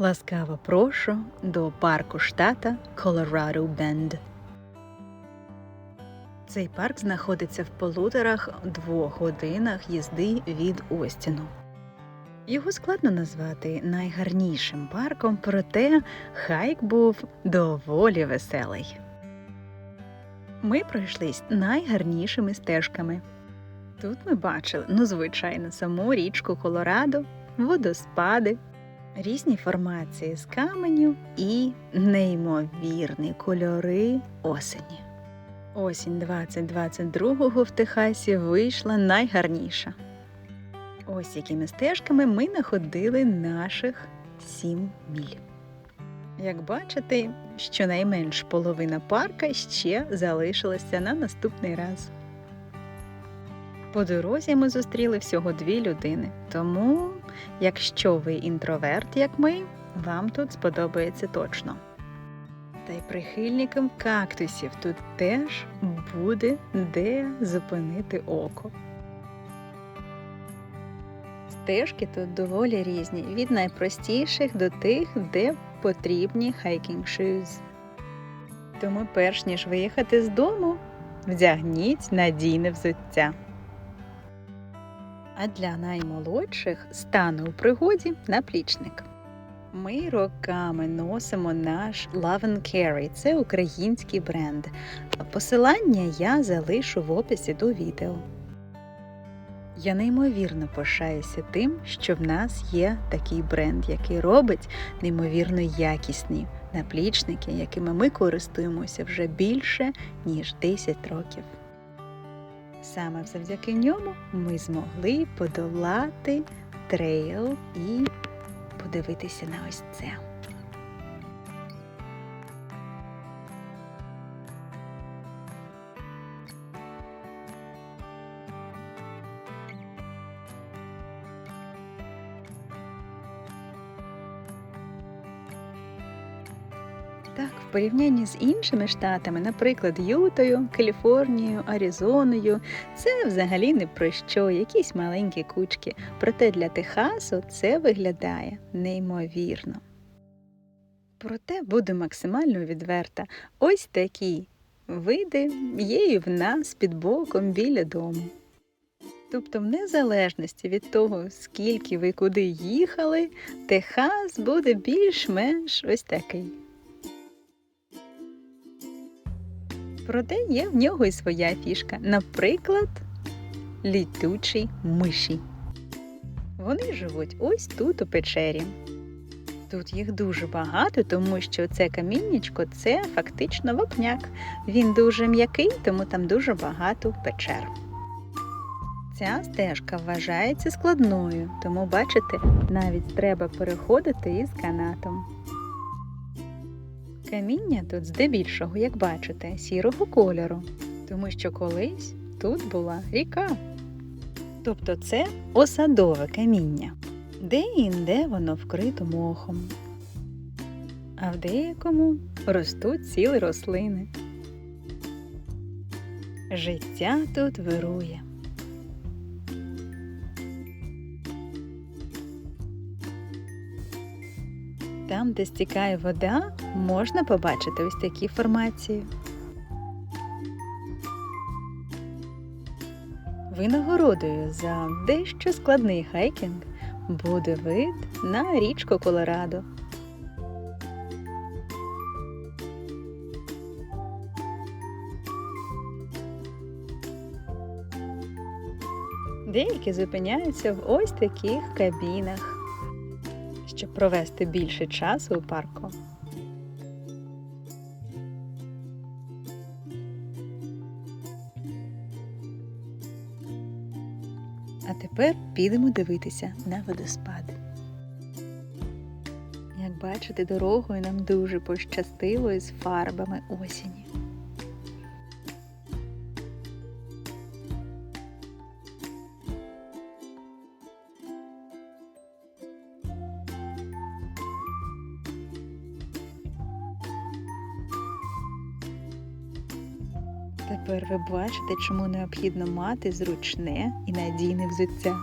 Ласкаво прошу до парку штата Колорадо Бенд. Цей парк знаходиться в полуторах двох годинах їзди від Остіну. Його складно назвати найгарнішим парком, проте хайк був доволі веселий. Ми пройшлись найгарнішими стежками. Тут ми бачили, ну, звичайно, саму річку Колорадо, водоспади, різні формації з каменю і неймовірні кольори осені. Осінь 2022 в Техасі вийшла найгарніша. Ось якими стежками ми находили наших сім міль. Як бачите, щонайменш половина парка ще залишилася на наступний раз. По дорозі ми зустріли всього дві людини, тому, якщо ви інтроверт, як ми, вам тут сподобається точно. Та й прихильникам кактусів тут теж буде де зупинити око. Стежки тут доволі різні, від найпростіших до тих, де потрібні хайкінг shoes. Тому, перш ніж виїхати з дому, вдягніть надійне взуття. А для наймолодших стане у пригоді наплічник. Ми роками носимо наш Love and Carry – це український бренд. Посилання я залишу в описі до відео. Я неймовірно пишаюся тим, що в нас є такий бренд, який робить неймовірно якісні наплічники, якими ми користуємося вже більше ніж 10 років. Саме завдяки ньому ми змогли подолати трейл і подивитися на ось це. Так, в порівнянні з іншими штатами, наприклад, Ютою, Каліфорнією, Аризоною, це взагалі не про що, якісь маленькі кучки. Проте для Техасу це виглядає неймовірно. Проте буду максимально відверта. Ось такі види є і в нас під боком біля дому. Тобто, в незалежності від того, скільки ви куди їхали, Техас буде більш-менш ось такий. Проте є в нього і своя фішка. Наприклад, літучі миші. Вони живуть ось тут у печері. Тут їх дуже багато, тому що це каміннячко це фактично вапняк. Він дуже м'який, тому там дуже багато печер. Ця стежка вважається складною, тому, бачите, навіть треба переходити із канатом. Каміння тут здебільшого, як бачите, сірого кольору, тому що колись тут була ріка. Тобто це осадове каміння, де-інде воно вкрито мохом, а в деякому ростуть цілі рослини. Життя тут вирує. Там, де стікає вода, можна побачити ось такі формації. Винагородою за дещо складний хайкінг буде вид на річку Колорадо. Деякі зупиняються в ось таких кабінах щоб провести більше часу у парку. А тепер підемо дивитися на водоспад. Як бачите, дорогою нам дуже пощастило із фарбами осені. Тепер ви бачите, чому необхідно мати зручне і надійне взуття.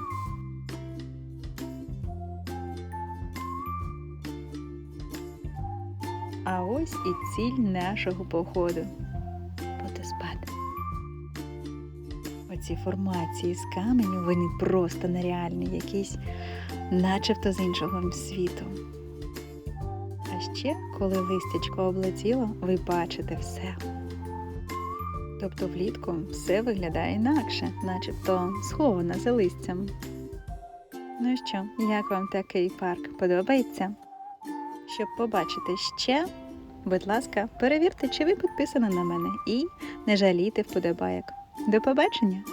А ось і ціль нашого походу. Водоспад. Оці формації з каменю, вони просто нереальні, якісь начебто з іншого світу. А ще, коли листячко облетіло, ви бачите все. Тобто влітку все виглядає інакше, начебто сховано за листям. Ну що, як вам такий парк подобається? Щоб побачити ще, будь ласка, перевірте, чи ви підписані на мене і не жалійте вподобайок. До побачення!